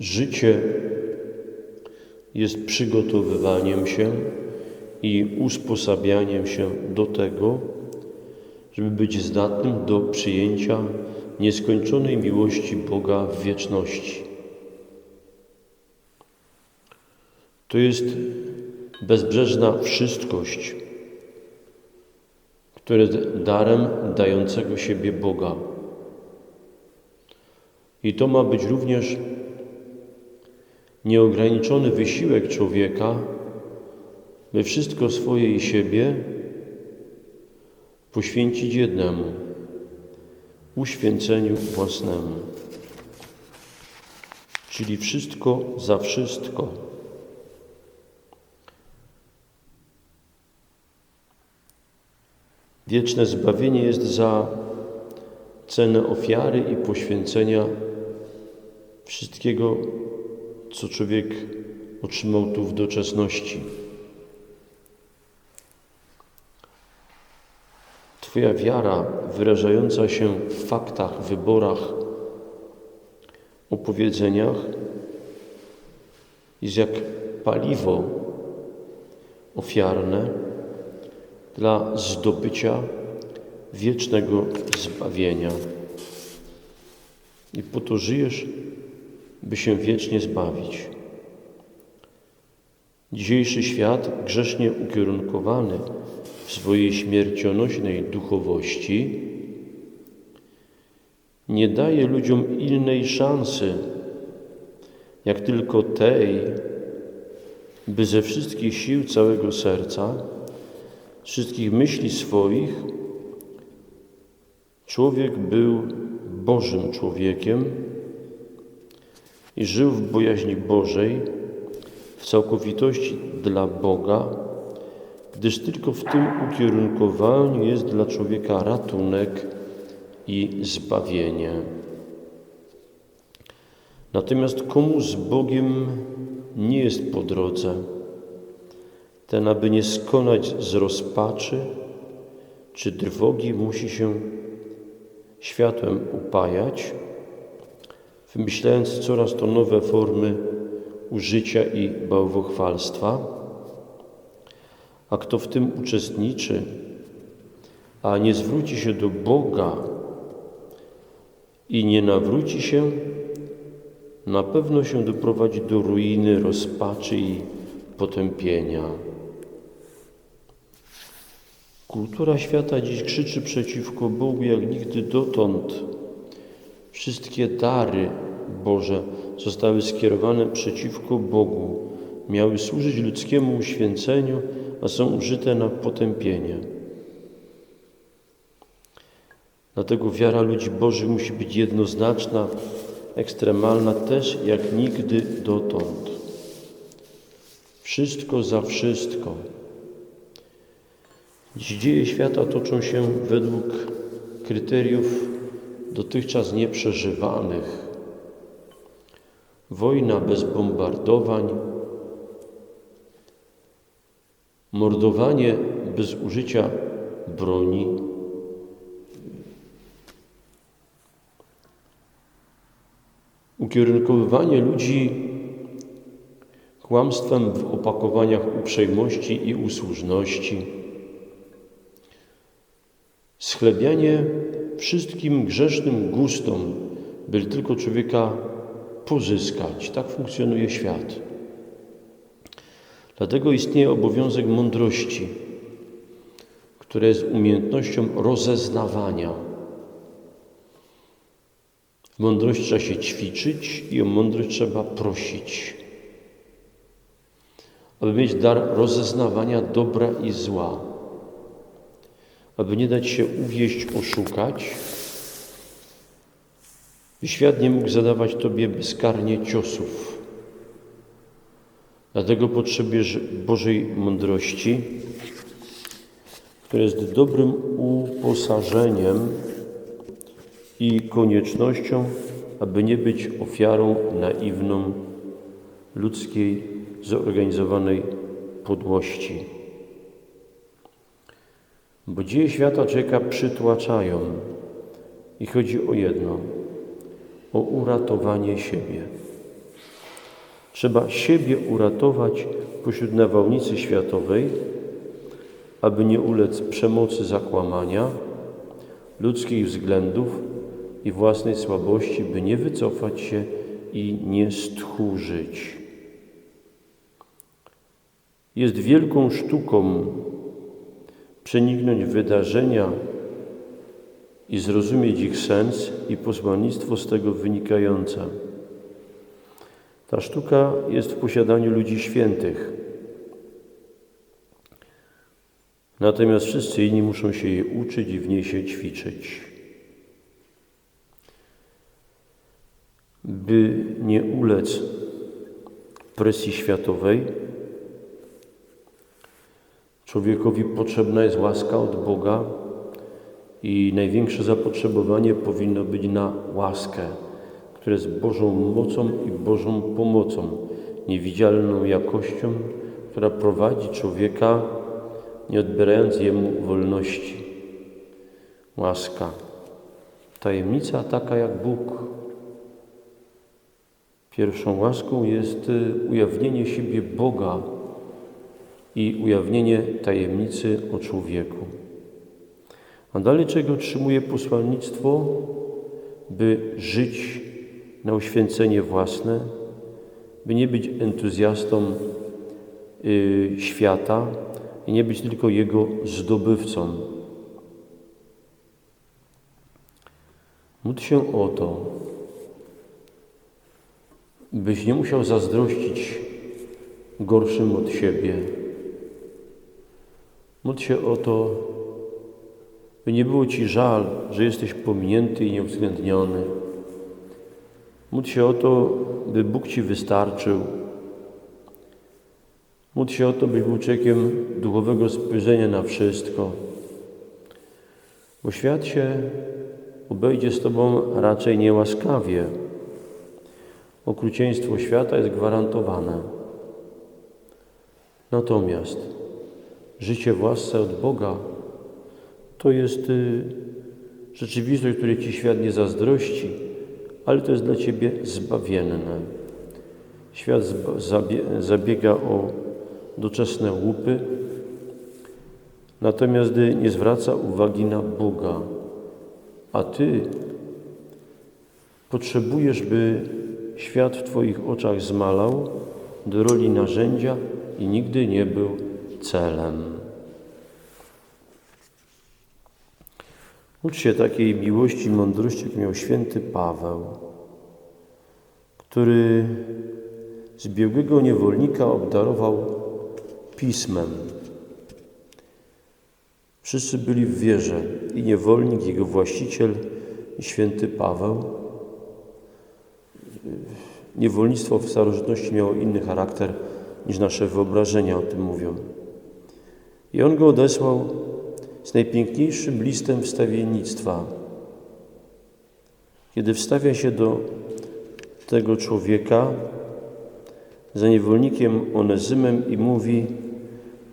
Życie jest przygotowywaniem się i usposabianiem się do tego, żeby być zdatnym do przyjęcia nieskończonej miłości Boga w wieczności. To jest bezbrzeżna wszystkość, które jest darem dającego siebie Boga. I to ma być również nieograniczony wysiłek człowieka, by wszystko swoje i siebie poświęcić jednemu uświęceniu własnemu. Czyli wszystko za wszystko. Wieczne zbawienie jest za cenę ofiary i poświęcenia wszystkiego, co człowiek otrzymał tu w doczesności. Twoja wiara, wyrażająca się w faktach, wyborach, opowiedzeniach, jest jak paliwo ofiarne dla zdobycia wiecznego zbawienia. I po to żyjesz, by się wiecznie zbawić. Dzisiejszy świat, grzesznie ukierunkowany w swojej śmiercionośnej duchowości, nie daje ludziom innej szansy, jak tylko tej, by ze wszystkich sił całego serca, wszystkich myśli swoich, człowiek był Bożym człowiekiem i żył w bojaźni Bożej, w całkowitości dla Boga, gdyż tylko w tym ukierunkowaniu jest dla człowieka ratunek i zbawienie. Natomiast komu z Bogiem nie jest po drodze, ten, aby nie skonać z rozpaczy czy trwogi, musi się światłem upajać, wymyślając coraz to nowe formy użycia i bałwochwalstwa. A kto w tym uczestniczy, a nie zwróci się do Boga i nie nawróci się, na pewno się doprowadzi do ruiny, rozpaczy i potępienia. Kultura świata dziś krzyczy przeciwko Bogu jak nigdy dotąd. Wszystkie dary Boże zostały skierowane przeciwko Bogu, miały służyć ludzkiemu uświęceniu, a są użyte na potępienie. Dlatego wiara ludzi Bożych musi być jednoznaczna, ekstremalna też jak nigdy dotąd. Wszystko za wszystko. Dziś dzieje świata toczą się według kryteriów dotychczas nieprzeżywanych. Wojna bez bombardowań, mordowanie bez użycia broni, ukierunkowywanie ludzi kłamstwem w opakowaniach uprzejmości i usłużności, schlebianie wszystkim grzesznym gustom, by tylko człowieka pozyskać. Tak funkcjonuje świat. Dlatego istnieje obowiązek mądrości, która jest umiejętnością rozeznawania. Mądrość trzeba się ćwiczyć i o mądrość trzeba prosić. Aby mieć dar rozeznawania dobra i zła, aby nie dać się uwieść, oszukać, świat nie mógł zadawać Tobie bezkarnie ciosów. Dlatego potrzebujesz Bożej mądrości, która jest dobrym uposażeniem i koniecznością, aby nie być ofiarą naiwną ludzkiej, zorganizowanej podłości. Bo dzieje świata człowieka przytłaczają i chodzi o jedno – o uratowanie siebie. Trzeba siebie uratować pośród nawałnicy światowej, aby nie ulec przemocy zakłamania, ludzkich względów i własnej słabości, by nie wycofać się i nie stchórzyć. Jest wielką sztuką przeniknąć wydarzenia i zrozumieć ich sens i posłannictwo z tego wynikające. Ta sztuka jest w posiadaniu ludzi świętych. Natomiast wszyscy inni muszą się jej uczyć i w niej się ćwiczyć. By nie ulec presji światowej, człowiekowi potrzebna jest łaska od Boga i największe zapotrzebowanie powinno być na łaskę, która jest Bożą mocą i Bożą pomocą, niewidzialną jakością, która prowadzi człowieka, nie odbierając jemu wolności. Łaska. Tajemnica taka jak Bóg. Pierwszą łaską jest y, ujawnienie siebie Boga i ujawnienie tajemnicy o człowieku. A dalej czego otrzymuje posłannictwo? By żyć na uświęcenie własne, by nie być entuzjastą y, świata i nie być tylko jego zdobywcą. Módl się o to, byś nie musiał zazdrościć gorszym od siebie. Módl się o to, by nie było Ci żal, że jesteś pominięty i nieuwzględniony. Módl się o to, by Bóg Ci wystarczył. Módl się o to, byś był człowiekiem duchowego spojrzenia na wszystko. Bo świat się obejdzie z Tobą raczej niełaskawie. Okrucieństwo świata jest gwarantowane. Natomiast życie własne od Boga to jest y, rzeczywistość, której Ci świat nie zazdrości, ale to jest dla Ciebie zbawienne. Świat zabiega o doczesne łupy, natomiast nie zwraca uwagi na Boga, a Ty potrzebujesz, by świat w Twoich oczach zmalał do roli narzędzia i nigdy nie był celem. Ucz się takiej miłości i mądrości, jak miał święty Paweł, który zbiegłego niewolnika obdarował pismem. Wszyscy byli w wierze i niewolnik, jego właściciel, i święty Paweł. Niewolnictwo w starożytności miało inny charakter niż nasze wyobrażenia o tym mówią. I on go odesłał z najpiękniejszym listem wstawiennictwa. Kiedy wstawia się do tego człowieka za niewolnikiem Onezymem i mówi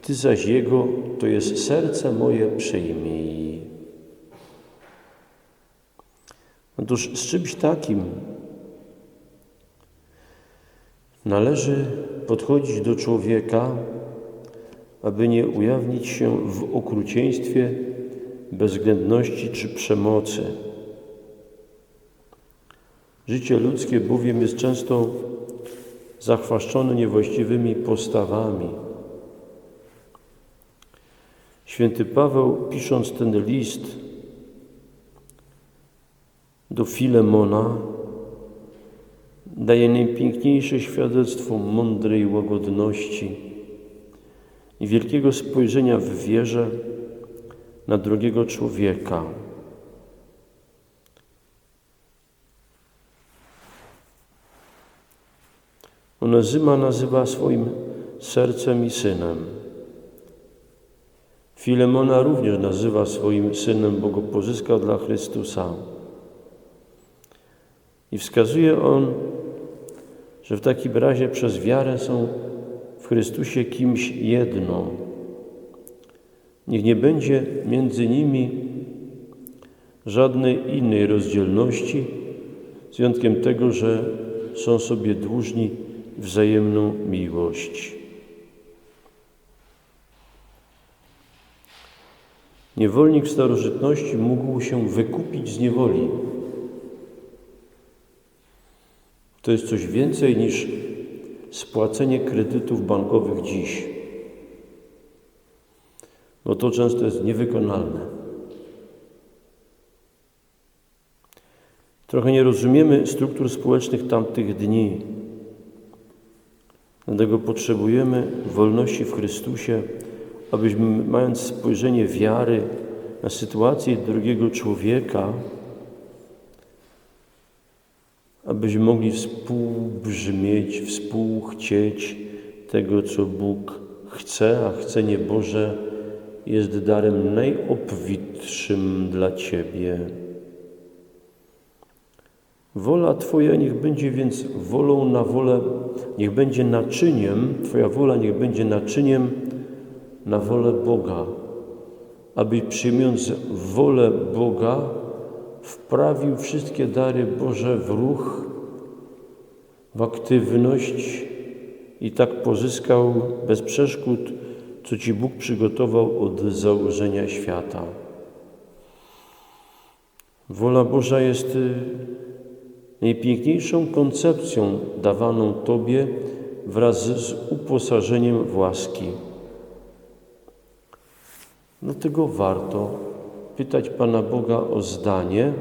Ty zaś Jego, to jest serce moje, przyjmij. Otóż z czymś takim należy podchodzić do człowieka, aby nie ujawnić się w okrucieństwie, bezwzględności czy przemocy. Życie ludzkie bowiem jest często zachwaszczone niewłaściwymi postawami. Święty Paweł, pisząc ten list do Filemona, daje najpiękniejsze świadectwo mądrej łagodności i wielkiego spojrzenia w wierze na drugiego człowieka. Onezyma nazywa swoim sercem i synem. Filemona również nazywa swoim synem, bo go pozyskał dla Chrystusa. I wskazuje on, że w takim razie przez wiarę są w Chrystusie kimś jedno. Niech nie będzie między nimi żadnej innej rozdzielności, z wyjątkiem tego, że są sobie dłużni wzajemną miłość. Niewolnik w starożytności mógł się wykupić z niewoli. To jest coś więcej niż spłacenie kredytów bankowych dziś. No to często jest niewykonalne. Trochę nie rozumiemy struktur społecznych tamtych dni. Dlatego potrzebujemy wolności w Chrystusie, abyśmy, mając spojrzenie wiary na sytuację drugiego człowieka, abyśmy mogli współbrzmieć, współchcieć tego, co Bóg chce, a chcenie Boże jest darem najobfitszym dla Ciebie. Wola Twoja niech będzie więc wolą na wolę, niech będzie naczyniem, Twoja wola niech będzie naczyniem na wolę Boga, aby przyjmując wolę Boga, wprawił wszystkie dary Boże w ruch, w aktywność i tak pozyskał bez przeszkód, co Ci Bóg przygotował od założenia świata. Wola Boża jest y, najpiękniejszą koncepcją dawaną Tobie wraz z uposażeniem w łaski. Dlatego warto pytać Pana Boga o zdanie,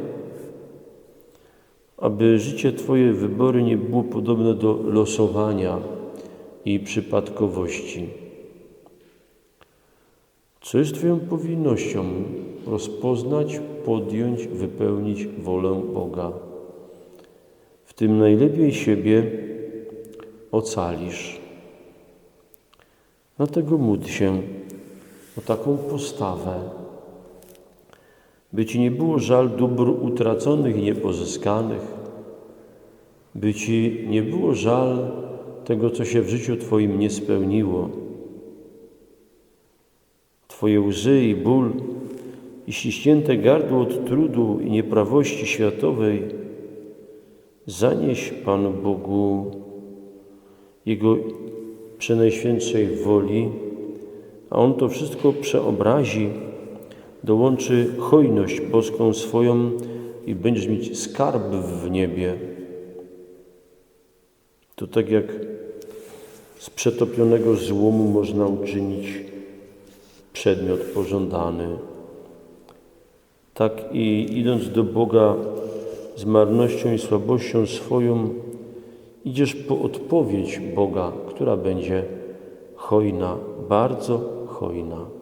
aby życie Twoje wybory nie było podobne do losowania i przypadkowości. Co jest Twoją powinnością? Rozpoznać, podjąć, wypełnić wolę Boga. W tym najlepiej siebie ocalisz. Dlatego módl się o taką postawę, by Ci nie było żal dóbr utraconych i niepozyskanych, by Ci nie było żal tego, co się w życiu Twoim nie spełniło. Twoje łzy i ból i ściśnięte gardło od trudu i nieprawości światowej zanieś Panu Bogu Jego przenajświętszej woli, a On to wszystko przeobrazi, dołączy hojność boską swoją i będziesz mieć skarb w niebie. To tak jak z przetopionego złomu można uczynić przedmiot pożądany. Tak i idąc do Boga z marnością i słabością swoją, idziesz po odpowiedź Boga, która będzie hojna, bardzo hojna.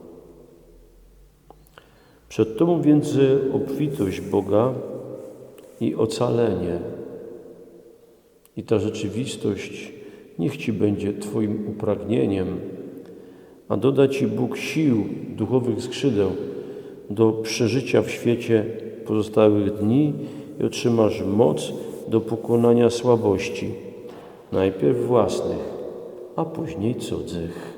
Przed Tobą więc obfitość Boga i ocalenie. I ta rzeczywistość niech Ci będzie Twoim upragnieniem, a doda Ci Bóg sił, duchowych skrzydeł do przeżycia w świecie pozostałych dni i otrzymasz moc do pokonania słabości, najpierw własnych, a później cudzych.